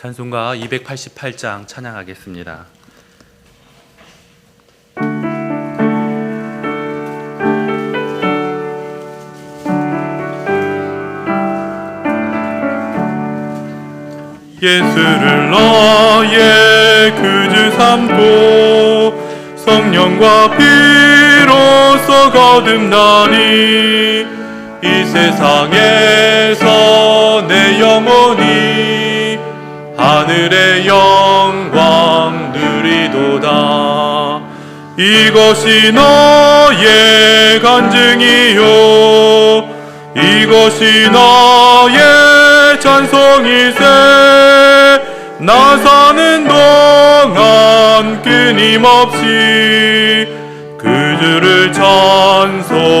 찬송가 288장 찬양하겠습니다. 예수를 나의 구주 삼고 성령과 피로써 거듭나니 이 세상에서 내 영혼이 하늘의 영광 누리도다. 이것이 나의 간증이요. 이것이 나의 찬송이세. 나 사는 동안 끊임없이 그 주를 찬송하리로다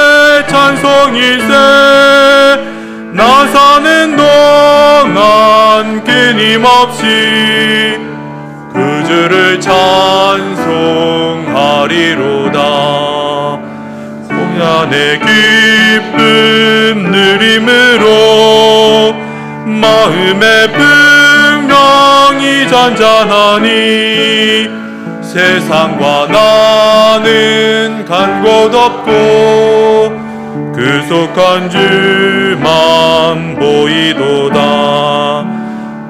찬송이세 나 사는 동안 끊임없이 그 주를 찬송하리로다. 공연의 기쁨 누림으로 마음의 분명히 잔잔하니 세상과 나는 간곳 없고 그 속한 주만 보이도다.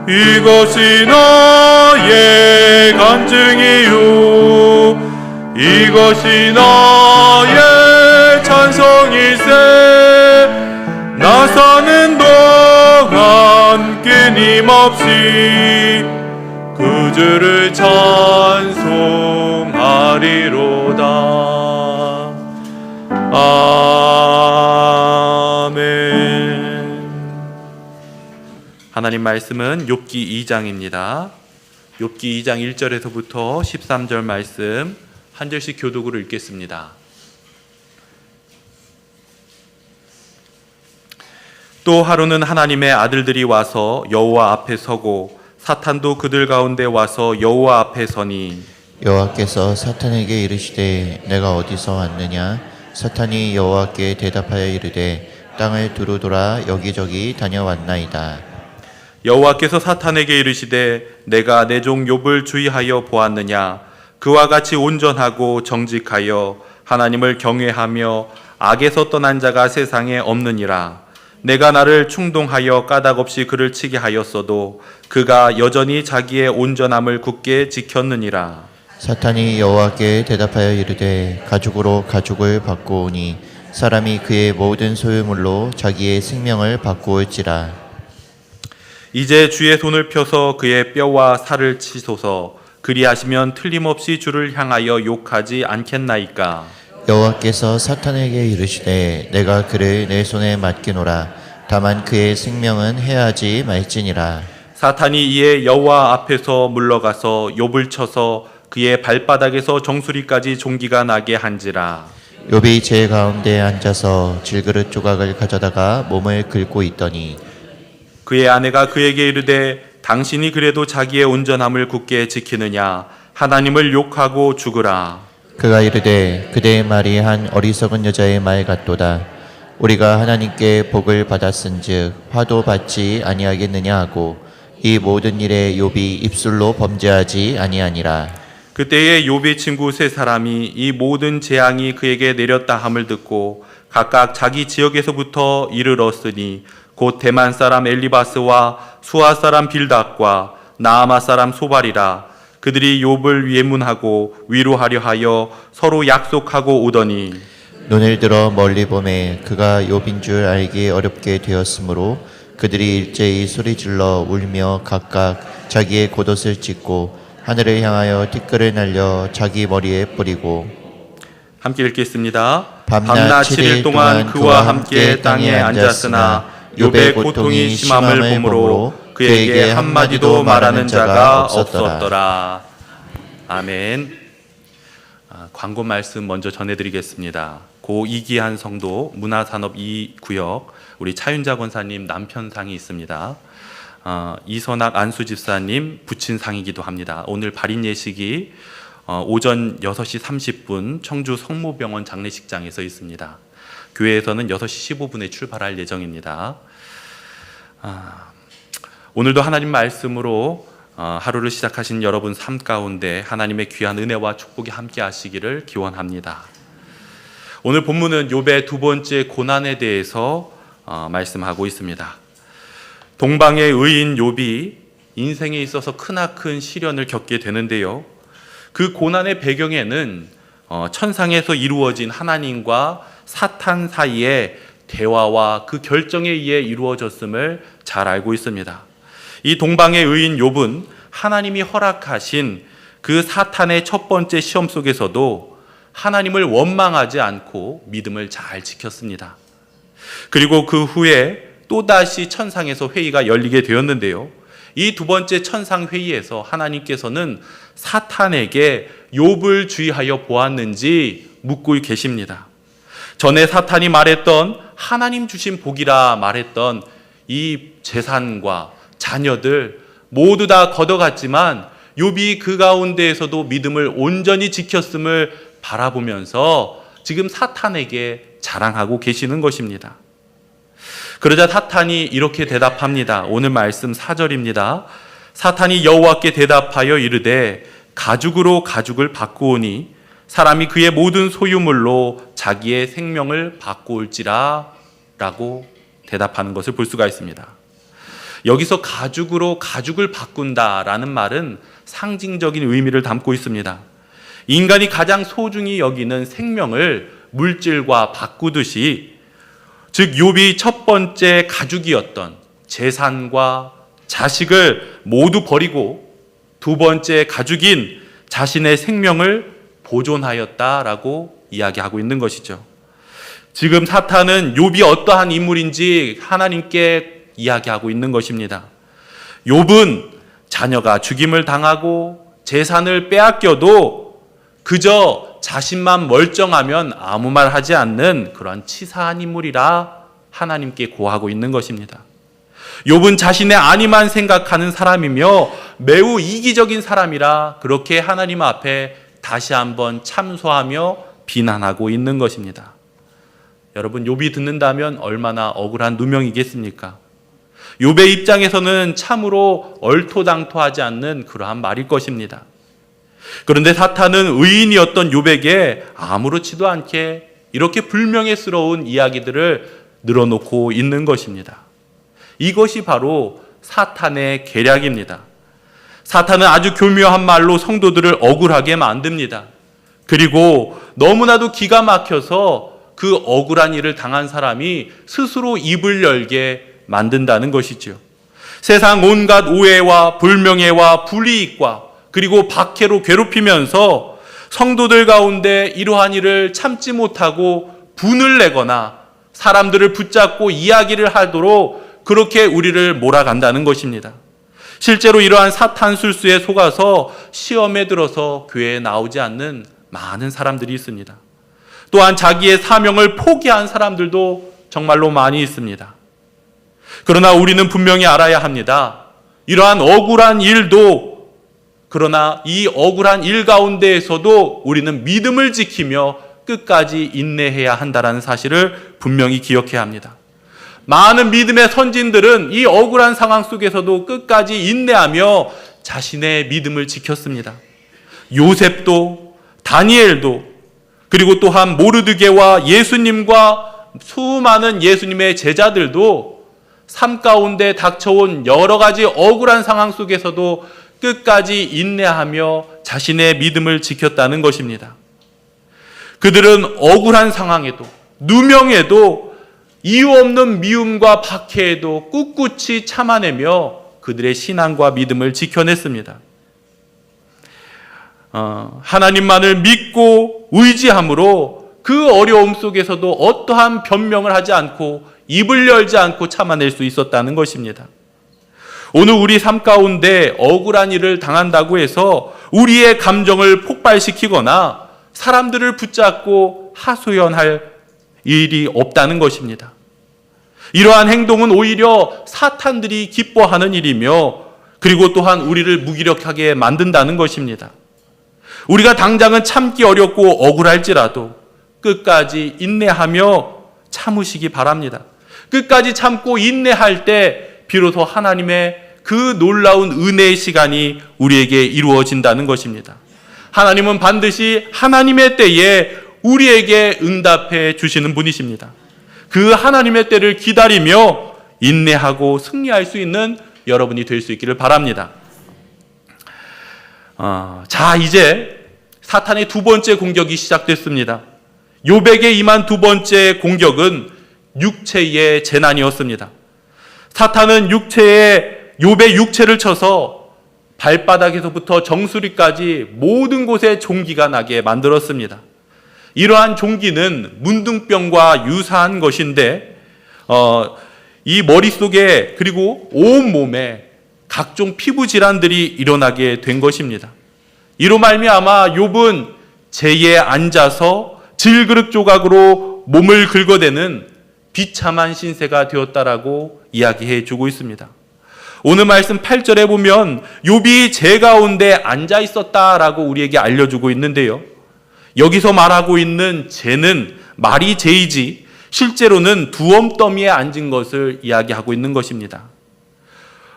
이것이 나의 간증이요. 이것이 나의 찬송이세. 나 사는 동안 끊임없이 그 주를 찬송하리로다. 아 하나님 말씀은 욥기 2장입니다. 욥기 2장 1절에서부터 13절 말씀 한 절씩 교독으로 읽겠습니다. 또 하루는 하나님의 아들들이 와서 여호와 앞에 서고 사탄도 그들 가운데 와서 여호와 앞에 서니 여호와께서 사탄에게 이르시되 내가 어디서 왔느냐 사탄이 여호와께 대답하여 이르되 땅을 두루 돌아 여기저기 다녀왔나이다 여호와께서 사탄에게 이르시되 내가 내 종 욥을 주의하여 보았느냐? 그와 같이 온전하고 정직하여 하나님을 경외하며 악에서 떠난 자가 세상에 없느니라. 내가 나를 충동하여 까닭없이 그를 치게 하였어도 그가 여전히 자기의 온전함을 굳게 지켰느니라. 사탄이 여호와께 대답하여 이르되 가죽으로 가죽을 바꾸오니 사람이 그의 모든 소유물로 자기의 생명을 바꾸올지라 이제 주의 손을 펴서 그의 뼈와 살을 치소서. 그리하시면 틀림없이 주를 향하여 욕하지 않겠나이까? 여호와께서 사탄에게 이르시되 내가 그를 내 손에 맡기노라. 다만 그의 생명은 해하지 말지니라. 사탄이 이에 여호와 앞에서 물러가서 욥을 쳐서 그의 발바닥에서 정수리까지 종기가 나게 한지라. 욥이 제 가운데 앉아서 질그릇 조각을 가져다가 몸을 긁고 있더니 그의 아내가 그에게 이르되 당신이 그래도 자기의 온전함을 굳게 지키느냐? 하나님을 욕하고 죽으라. 그가 이르되 그대의 말이 한 어리석은 여자의 말 같도다. 우리가 하나님께 복을 받았은즉 화도 받지 아니하겠느냐 하고 이 모든 일에 욥이 입술로 범죄하지 아니하니라. 그때에 욥의 친구 세 사람이 이 모든 재앙이 그에게 내렸다 함을 듣고 각각 자기 지역에서부터 이르렀으니 곧 대만 사람 엘리바스와 수아 사람 빌닷과 나아마 사람 소발이라 그들이 욥을 예문하고 위로하려 하여 서로 약속하고 오더니 눈을 들어 멀리 보매 그가 욥인 줄 알기 어렵게 되었으므로 그들이 일제히 소리질러 울며 각각 자기의 겉옷을 찢고 하늘을 향하여 티끌을 날려 자기 머리에 뿌리고 함께 읽겠습니다. 밤낮 밤낮 칠일 7일 동안 그와 함께 땅에 앉았으나 욥의 고통이 심함을 보므로 그에게 한마디도 말하는 자가 없었더라. 아멘. 아, 광고 말씀 먼저 전해드리겠습니다. 고 이기한 성도 문화산업 2구역 우리 차윤자 권사님 남편상이 있습니다. 어, 이선학 안수 집사님 부친상이기도 합니다. 오늘 발인 예식이 어, 오전 6시 30분 청주 성모병원 장례식장에서 있습니다. 교회에서는 6시 15분에 출발할 예정입니다. 아, 오늘도 하나님 말씀으로 어, 하루를 시작하신 여러분 삶 가운데 하나님의 귀한 은혜와 축복이 함께 하시기를 기원합니다. 오늘 본문은 욥의 두 번째 고난에 대해서 어, 말씀하고 있습니다. 동방의 의인 욥이 인생에 있어서 크나큰 시련을 겪게 되는데요. 그 고난의 배경에는 어, 천상에서 이루어진 하나님과 사탄 사이의 대화와 그 결정에 의해 이루어졌음을 잘 알고 있습니다. 이 동방의 의인 욥은 하나님이 허락하신 그 사탄의 첫 번째 시험 속에서도 하나님을 원망하지 않고 믿음을 잘 지켰습니다. 그리고 그 후에 또다시 천상에서 회의가 열리게 되었는데요. 이 두 번째 천상 회의에서 하나님께서는 사탄에게 욥을 주의하여 보았는지 묻고 계십니다. 전에 사탄이 말했던 하나님 주신 복이라 말했던 이 재산과 자녀들 모두 다 걷어갔지만 욥이 그 가운데에서도 믿음을 온전히 지켰음을 바라보면서 지금 사탄에게 자랑하고 계시는 것입니다. 그러자 사탄이 이렇게 대답합니다. 오늘 말씀 4절입니다. 사탄이 여호와께 대답하여 이르되 가죽으로 가죽을 바꾸오니 사람이 그의 모든 소유물로 자기의 생명을 바꾸올지라 라고 대답하는 것을 볼 수가 있습니다. 여기서 가죽으로 가죽을 바꾼다라는 말은 상징적인 의미를 담고 있습니다. 인간이 가장 소중히 여기는 생명을 물질과 바꾸듯이 즉 욥이 첫 번째 가죽이었던 재산과 자식을 모두 버리고 두 번째 가죽인 자신의 생명을 보존하였다라고 이야기하고 있는 것이죠. 지금 사탄은 욥이 어떠한 인물인지 하나님께 이야기하고 있는 것입니다. 욥은 자녀가 죽임을 당하고 재산을 빼앗겨도 그저 자신만 멀쩡하면 아무 말 하지 않는 그러한 치사한 인물이라 하나님께 고하고 있는 것입니다. 욥은 자신의 안위만 생각하는 사람이며 매우 이기적인 사람이라 그렇게 하나님 앞에 다시 한번 참소하며 비난하고 있는 것입니다. 여러분 욥이 듣는다면 얼마나 억울한 누명이겠습니까? 욥의 입장에서는 참으로 얼토당토하지 않는 그러한 말일 것입니다. 그런데 사탄은 의인이었던 욥에게 아무렇지도 않게 이렇게 불명예스러운 이야기들을 늘어놓고 있는 것입니다. 이것이 바로 사탄의 계략입니다. 사탄은 아주 교묘한 말로 성도들을 억울하게 만듭니다. 그리고 너무나도 기가 막혀서 그 억울한 일을 당한 사람이 스스로 입을 열게 만든다는 것이죠. 세상 온갖 오해와 불명예와 불이익과 그리고 박해로 괴롭히면서 성도들 가운데 이러한 일을 참지 못하고 분을 내거나 사람들을 붙잡고 이야기를 하도록 그렇게 우리를 몰아간다는 것입니다. 실제로 이러한 사탄 술수에 속아서 시험에 들어서 교회에 나오지 않는 많은 사람들이 있습니다. 또한 자기의 사명을 포기한 사람들도 정말로 많이 있습니다. 그러나 우리는 분명히 알아야 합니다. 이러한 억울한 일도 그러나 이 억울한 일 가운데에서도 우리는 믿음을 지키며 끝까지 인내해야 한다는 사실을 분명히 기억해야 합니다. 많은 믿음의 선진들은 이 억울한 상황 속에서도 끝까지 인내하며 자신의 믿음을 지켰습니다. 요셉도 다니엘도 그리고 또한 모르드게와 예수님과 수많은 예수님의 제자들도 삶 가운데 닥쳐온 여러 가지 억울한 상황 속에서도 끝까지 인내하며 자신의 믿음을 지켰다는 것입니다. 그들은 억울한 상황에도 누명에도 이유 없는 미움과 박해에도 꿋꿋이 참아내며 그들의 신앙과 믿음을 지켜냈습니다. 어, 하나님만을 믿고 의지함으로 그 어려움 속에서도 어떠한 변명을 하지 않고 입을 열지 않고 참아낼 수 있었다는 것입니다. 오늘 우리 삶 가운데 억울한 일을 당한다고 해서 우리의 감정을 폭발시키거나 사람들을 붙잡고 하소연할 일이 없다는 것입니다. 이러한 행동은 오히려 사탄들이 기뻐하는 일이며 그리고 또한 우리를 무기력하게 만든다는 것입니다. 우리가 당장은 참기 어렵고 억울할지라도 끝까지 인내하며 참으시기 바랍니다. 끝까지 참고 인내할 때 비로소 하나님의 그 놀라운 은혜의 시간이 우리에게 이루어진다는 것입니다. 하나님은 반드시 하나님의 때에 우리에게 응답해 주시는 분이십니다. 그 하나님의 때를 기다리며 인내하고 승리할 수 있는 여러분이 될 수 있기를 바랍니다. 어, 자, 이제 사탄의 두 번째 공격이 시작됐습니다. 요백에 임한 두 번째 공격은 육체의 재난이었습니다. 사탄은 육체에 요배 육체를 쳐서 발바닥에서부터 정수리까지 모든 곳에 종기가 나게 만들었습니다. 이러한 종기는 문둥병과 유사한 것인데 어, 이 머릿속에 그리고 온 몸에 각종 피부 질환들이 일어나게 된 것입니다. 이로 말미암아 욥은 제에 앉아서 질그릇 조각으로 몸을 긁어대는 비참한 신세가 되었다라고 이야기해 주고 있습니다. 오늘 말씀 8절에 보면 욥이 제 가운데 앉아 있었다라고 우리에게 알려 주고 있는데요. 여기서 말하고 있는 제는 말이 제이지 실제로는 두엄더미에 앉은 것을 이야기하고 있는 것입니다.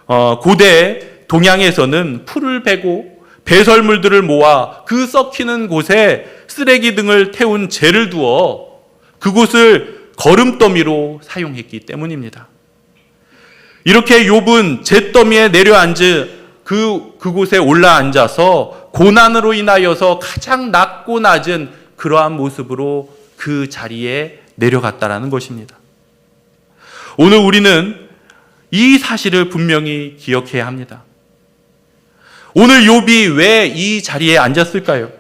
어, 고대 동양에서는 풀을 베고 배설물들을 모아 그 썩히는 곳에 쓰레기 등을 태운 재를 두어 그곳을 거름더미로 사용했기 때문입니다. 이렇게 욥은 잿더미에 내려앉은 그 그곳에 올라 앉아서 고난으로 인하여서 가장 낮고 낮은 그러한 모습으로 그 자리에 내려갔다라는 것입니다. 오늘 우리는 이 사실을 분명히 기억해야 합니다. 오늘 욥이 왜 이 자리에 앉았을까요?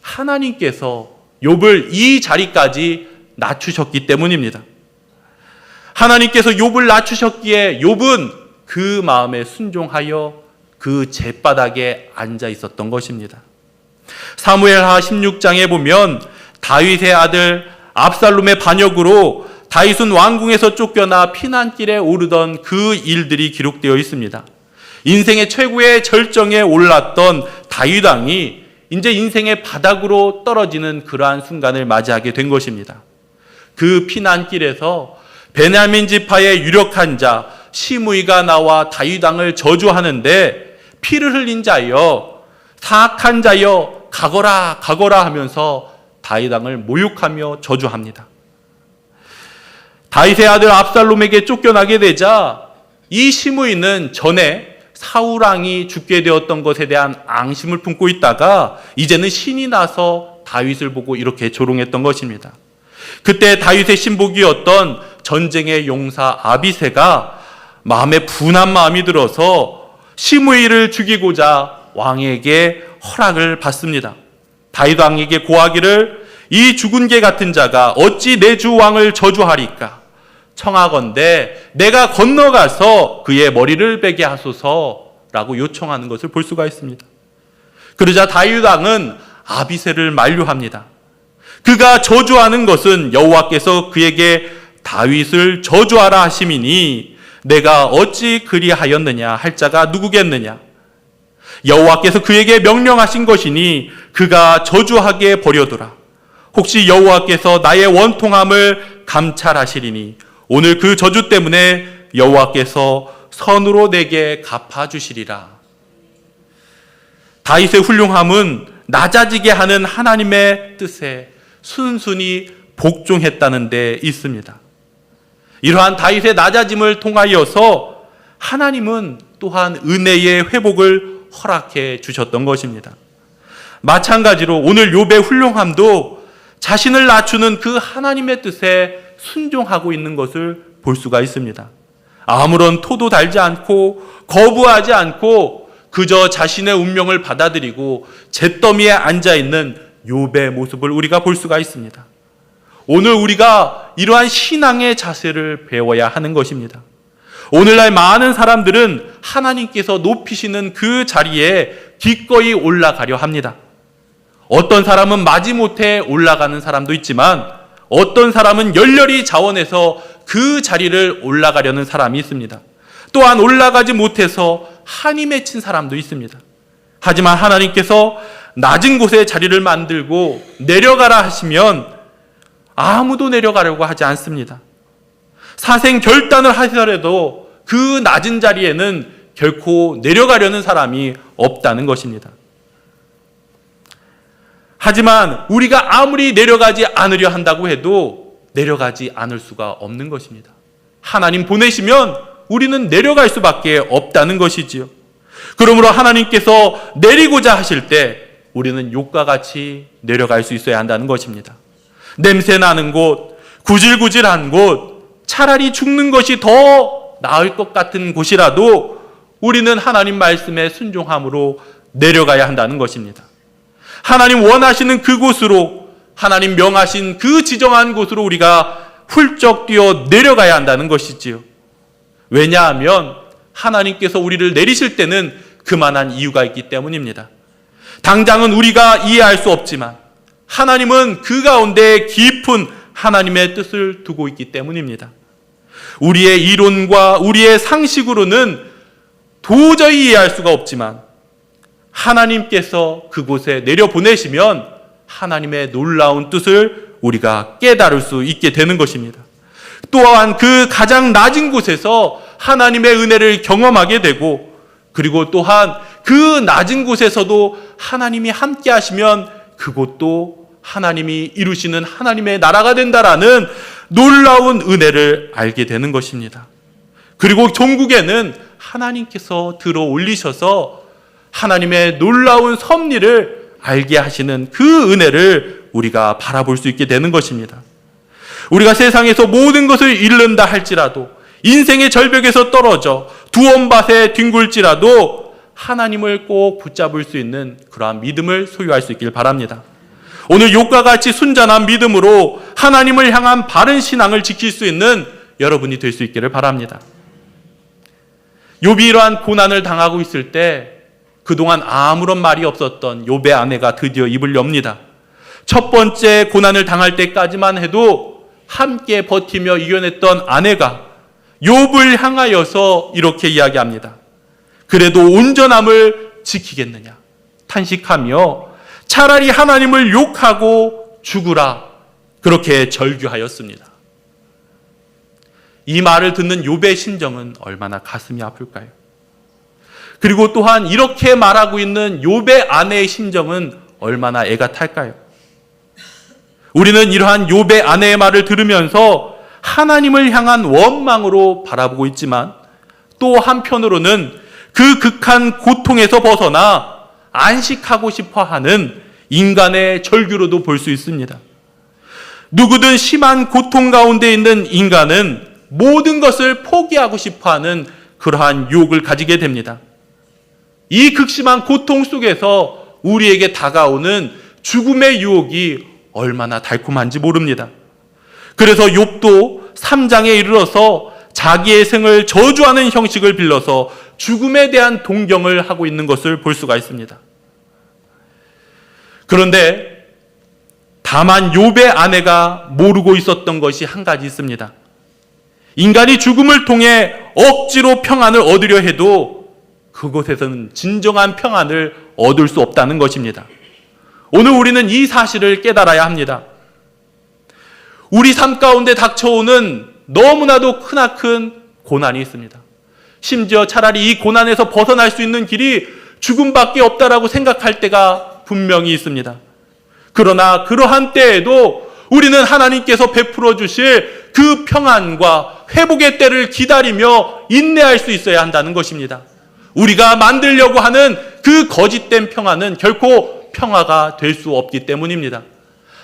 하나님께서 욥을 이 자리까지 낮추셨기 때문입니다. 하나님께서 욥을 낮추셨기에 욥은 그 마음에 순종하여 그 제바닥에 앉아 있었던 것입니다. 사무엘하 16장에 보면 다윗의 아들 압살롬의 반역으로 다윗은 왕궁에서 쫓겨나 피난길에 오르던 그 일들이 기록되어 있습니다. 인생의 최고의 절정에 올랐던 다윗 왕이 이제 인생의 바닥으로 떨어지는 그러한 순간을 맞이하게 된 것입니다. 그 피난길에서 베냐민 지파의 유력한 자 시므이가 나와 다윗 왕을 저주하는데 피를 흘린 자여 사악한 자여 가거라 가거라 하면서 다윗 왕을 모욕하며 저주합니다. 다윗의 아들 압살롬에게 쫓겨나게 되자 이 시므이는 전에 사울 왕이 죽게 되었던 것에 대한 앙심을 품고 있다가 이제는 신이 나서 다윗을 보고 이렇게 조롱했던 것입니다. 그때 다윗의 신복이었던 전쟁의 용사 아비세가 마음에 분한 마음이 들어서 시므이를 죽이고자 왕에게 허락을 받습니다. 다윗 왕에게 고하기를 이 죽은 개 같은 자가 어찌 내 주 왕을 저주하리까? 청하건대 내가 건너가서 그의 머리를 베게 하소서라고 요청하는 것을 볼 수가 있습니다. 그러자 다윗 왕은 아비세를 만류합니다. 그가 저주하는 것은 여호와께서 그에게 다윗을 저주하라 하심이니 내가 어찌 그리하였느냐 할 자가 누구겠느냐? 여호와께서 그에게 명령하신 것이니 그가 저주하게 버려두라. 혹시 여호와께서 나의 원통함을 감찰하시리니 오늘 그 저주 때문에 여호와께서 선으로 내게 갚아 주시리라. 다윗의 훌륭함은 낮아지게 하는 하나님의 뜻에 순순히 복종했다는 데 있습니다. 이러한 다윗의 낮아짐을 통하여서 하나님은 또한 은혜의 회복을 허락해 주셨던 것입니다. 마찬가지로 오늘 욥의 훌륭함도 자신을 낮추는 그 하나님의 뜻에 순종하고 있는 것을 볼 수가 있습니다. 아무런 토도 달지 않고 거부하지 않고 그저 자신의 운명을 받아들이고 잿더미에 앉아 있는 욥의 모습을 우리가 볼 수가 있습니다. 오늘 우리가 이러한 신앙의 자세를 배워야 하는 것입니다. 오늘날 많은 사람들은 하나님께서 높이시는 그 자리에 기꺼이 올라가려 합니다. 어떤 사람은 마지못해 올라가는 사람도 있지만 어떤 사람은 열렬히 자원해서 그 자리를 올라가려는 사람이 있습니다. 또한 올라가지 못해서 한이 맺힌 사람도 있습니다. 하지만 하나님께서 낮은 곳에 자리를 만들고 내려가라 하시면 아무도 내려가려고 하지 않습니다. 사생 결단을 하더라도 그 낮은 자리에는 결코 내려가려는 사람이 없다는 것입니다. 하지만 우리가 아무리 내려가지 않으려 한다고 해도 내려가지 않을 수가 없는 것입니다. 하나님 보내시면 우리는 내려갈 수밖에 없다는 것이지요. 그러므로 하나님께서 내리고자 하실 때 우리는 욕과 같이 내려갈 수 있어야 한다는 것입니다. 냄새 나는 곳, 구질구질한 곳, 차라리 죽는 것이 더 나을 것 같은 곳이라도 우리는 하나님 말씀에 순종함으로 내려가야 한다는 것입니다. 하나님 원하시는 그곳으로 하나님 명하신 그 지정한 곳으로 우리가 훌쩍 뛰어 내려가야 한다는 것이지요. 왜냐하면 하나님께서 우리를 내리실 때는 그만한 이유가 있기 때문입니다. 당장은 우리가 이해할 수 없지만 하나님은 그 가운데 깊은 하나님의 뜻을 두고 있기 때문입니다. 우리의 이론과 우리의 상식으로는 도저히 이해할 수가 없지만 하나님께서 그곳에 내려보내시면 하나님의 놀라운 뜻을 우리가 깨달을 수 있게 되는 것입니다. 또한 그 가장 낮은 곳에서 하나님의 은혜를 경험하게 되고 그리고 또한 그 낮은 곳에서도 하나님이 함께 하시면 그곳도 하나님이 이루시는 하나님의 나라가 된다라는 놀라운 은혜를 알게 되는 것입니다. 그리고 종국에는 하나님께서 들어 올리셔서 하나님의 놀라운 섭리를 알게 하시는 그 은혜를 우리가 바라볼 수 있게 되는 것입니다. 우리가 세상에서 모든 것을 잃는다 할지라도 인생의 절벽에서 떨어져 두엄밭에 뒹굴지라도 하나님을 꼭 붙잡을 수 있는 그러한 믿음을 소유할 수 있길 바랍니다. 오늘 욕과 같이 순전한 믿음으로 하나님을 향한 바른 신앙을 지킬 수 있는 여러분이 될 수 있기를 바랍니다. 욥이 이러한 고난을 당하고 있을 때 그동안 아무런 말이 없었던 욥의 아내가 드디어 입을 엽니다. 첫 번째 고난을 당할 때까지만 해도 함께 버티며 이겨냈던 아내가 욥을 향하여서 이렇게 이야기합니다. 그래도 온전함을 지키겠느냐? 탄식하며 차라리 하나님을 욕하고 죽으라. 그렇게 절규하였습니다. 이 말을 듣는 욥의 심정은 얼마나 가슴이 아플까요? 그리고 또한 이렇게 말하고 있는 욥의 아내의 심정은 얼마나 애가 탈까요? 우리는 이러한 욥의 아내의 말을 들으면서 하나님을 향한 원망으로 바라보고 있지만 또 한편으로는 그 극한 고통에서 벗어나 안식하고 싶어 하는 인간의 절규로도 볼 수 있습니다. 누구든 심한 고통 가운데 있는 인간은 모든 것을 포기하고 싶어 하는 그러한 유혹을 가지게 됩니다. 이 극심한 고통 속에서 우리에게 다가오는 죽음의 유혹이 얼마나 달콤한지 모릅니다. 그래서 욥도 3장에 이르러서 자기의 생을 저주하는 형식을 빌려서 죽음에 대한 동경을 하고 있는 것을 볼 수가 있습니다. 그런데 다만 욥의 아내가 모르고 있었던 것이 한 가지 있습니다. 인간이 죽음을 통해 억지로 평안을 얻으려 해도 그곳에서는 진정한 평안을 얻을 수 없다는 것입니다. 오늘 우리는 이 사실을 깨달아야 합니다. 우리 삶 가운데 닥쳐오는 너무나도 크나큰 고난이 있습니다. 심지어 차라리 이 고난에서 벗어날 수 있는 길이 죽음밖에 없다라고 생각할 때가 분명히 있습니다. 그러나 그러한 때에도 우리는 하나님께서 베풀어 주실 그 평안과 회복의 때를 기다리며 인내할 수 있어야 한다는 것입니다. 우리가 만들려고 하는 그 거짓된 평안은 결코 평화가 될 수 없기 때문입니다.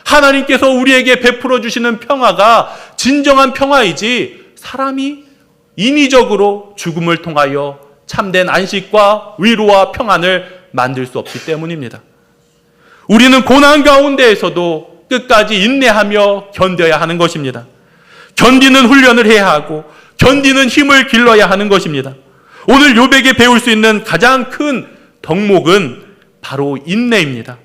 하나님께서 우리에게 베풀어 주시는 평화가 진정한 평화이지 사람이 인위적으로 죽음을 통하여 참된 안식과 위로와 평안을 만들 수 없기 때문입니다. 우리는 고난 가운데에서도 끝까지 인내하며 견뎌야 하는 것입니다. 견디는 훈련을 해야 하고 견디는 힘을 길러야 하는 것입니다. 오늘 요백에 배울 수 있는 가장 큰 덕목은 바로 인내입니다.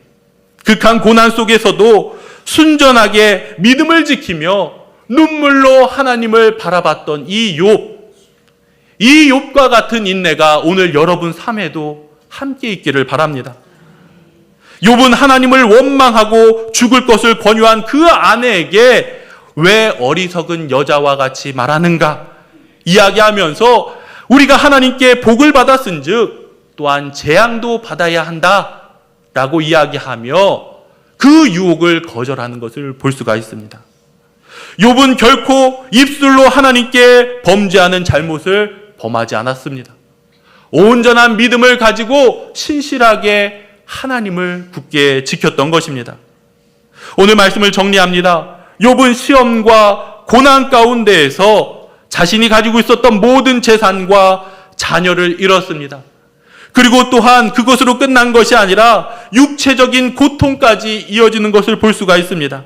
극한 고난 속에서도 순전하게 믿음을 지키며 눈물로 하나님을 바라봤던 이 욥, 이 욥과 같은 인내가 오늘 여러분 삶에도 함께 있기를 바랍니다. 욥은 하나님을 원망하고 죽을 것을 권유한 그 아내에게 왜 어리석은 여자와 같이 말하는가 이야기하면서 우리가 하나님께 복을 받았은즉 또한 재앙도 받아야 한다라고 이야기하며 그 유혹을 거절하는 것을 볼 수가 있습니다. 욥은 결코 입술로 하나님께 범죄하는 잘못을 범하지 않았습니다. 온전한 믿음을 가지고 신실하게 하나님을 굳게 지켰던 것입니다. 오늘 말씀을 정리합니다. 욥은 시험과 고난 가운데에서 자신이 가지고 있었던 모든 재산과 자녀를 잃었습니다. 그리고 또한 그것으로 끝난 것이 아니라 육체적인 고통까지 이어지는 것을 볼 수가 있습니다.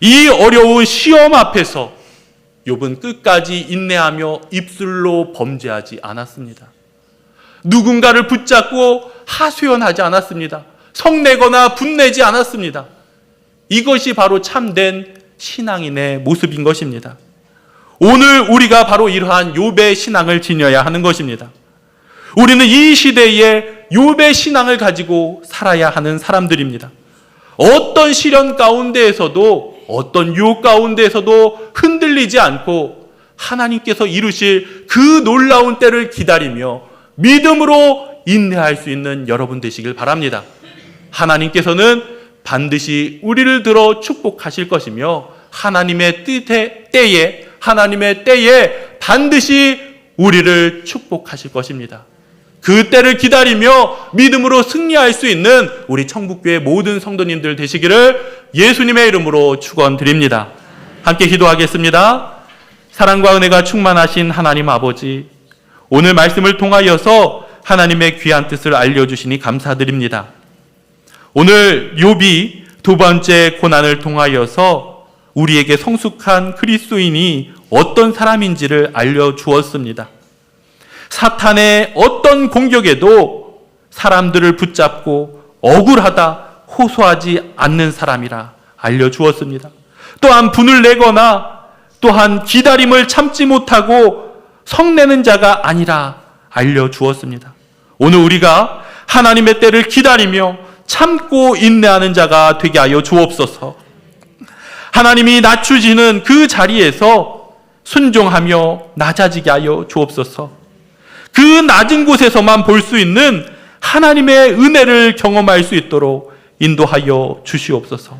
이 어려운 시험 앞에서 욥은 끝까지 인내하며 입술로 범죄하지 않았습니다. 누군가를 붙잡고 하소연하지 않았습니다. 성내거나 분내지 않았습니다. 이것이 바로 참된 신앙인의 모습인 것입니다. 오늘 우리가 바로 이러한 욥의 신앙을 지녀야 하는 것입니다. 우리는 이 시대에 욥의 신앙을 가지고 살아야 하는 사람들입니다. 어떤 시련 가운데에서도 어떤 유혹 가운데에서도 흔들리지 않고 하나님께서 이루실 그 놀라운 때를 기다리며 믿음으로 인내할 수 있는 여러분 되시길 바랍니다. 하나님께서는 반드시 우리를 들어 축복하실 것이며 하나님의 뜻의 때에 하나님의 때에 반드시 우리를 축복하실 것입니다. 그 때를 기다리며 믿음으로 승리할 수 있는 우리 청북교회 모든 성도님들 되시기를 예수님의 이름으로 축원드립니다. 함께 기도하겠습니다. 사랑과 은혜가 충만하신 하나님 아버지, 오늘 말씀을 통하여서 하나님의 귀한 뜻을 알려주시니 감사드립니다. 오늘 욥이 두 번째 고난을 통하여서 우리에게 성숙한 그리스도인이 어떤 사람인지를 알려주었습니다. 사탄의 어떤 공격에도 사람들을 붙잡고 억울하다 호소하지 않는 사람이라 알려주었습니다. 또한 분을 내거나 또한 기다림을 참지 못하고 성내는 자가 아니라 알려주었습니다. 오늘 우리가 하나님의 때를 기다리며 참고 인내하는 자가 되게 하여 주옵소서. 하나님이 낮추시는 그 자리에서 순종하며 낮아지게 하여 주옵소서. 그 낮은 곳에서만 볼 수 있는 하나님의 은혜를 경험할 수 있도록 인도하여 주시옵소서.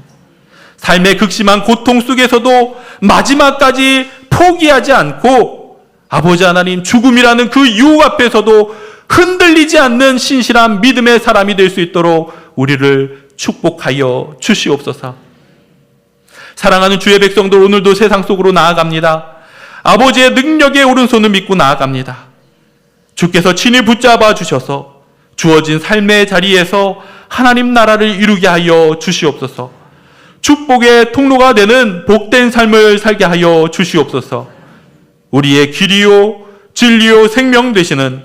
삶의 극심한 고통 속에서도 마지막까지 포기하지 않고 아버지 하나님 죽음이라는 그 유혹 앞에서도 흔들리지 않는 신실한 믿음의 사람이 될 수 있도록 우리를 축복하여 주시옵소서. 사랑하는 주의 백성들 오늘도 세상 속으로 나아갑니다. 아버지의 능력의 오른손을 믿고 나아갑니다. 주께서 친히 붙잡아 주셔서 주어진 삶의 자리에서 하나님 나라를 이루게 하여 주시옵소서. 축복의 통로가 되는 복된 삶을 살게 하여 주시옵소서. 우리의 길이요 진리요 생명 되시는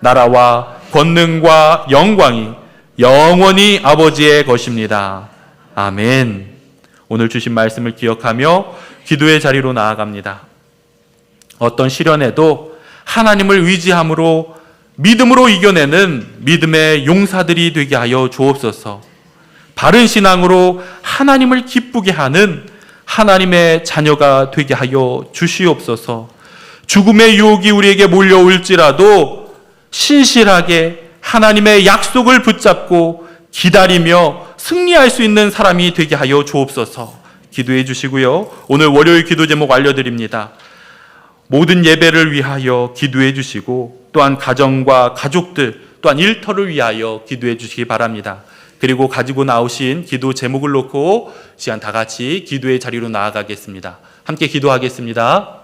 나라와 권능과 영광이 영원히 아버지의 것입니다. 아멘. 오늘 주신 말씀을 기억하며 기도의 자리로 나아갑니다. 어떤 시련에도 하나님을 위지함으로 믿음으로 이겨내는 믿음의 용사들이 되게 하여 주옵소서. 바른 신앙으로 하나님을 기쁘게 하는 하나님의 자녀가 되게 하여 주시옵소서. 죽음의 유혹이 우리에게 몰려올지라도 신실하게 하나님의 약속을 붙잡고 기다리며 승리할 수 있는 사람이 되게 하여 주옵소서. 기도해 주시고요. 오늘 월요일 기도 제목 알려드립니다. 모든 예배를 위하여 기도해 주시고 또한 가정과 가족들 또한 일터를 위하여 기도해 주시기 바랍니다. 그리고 가지고 나오신 기도 제목을 놓고 시간 다 같이 기도의 자리로 나아가겠습니다. 함께 기도하겠습니다.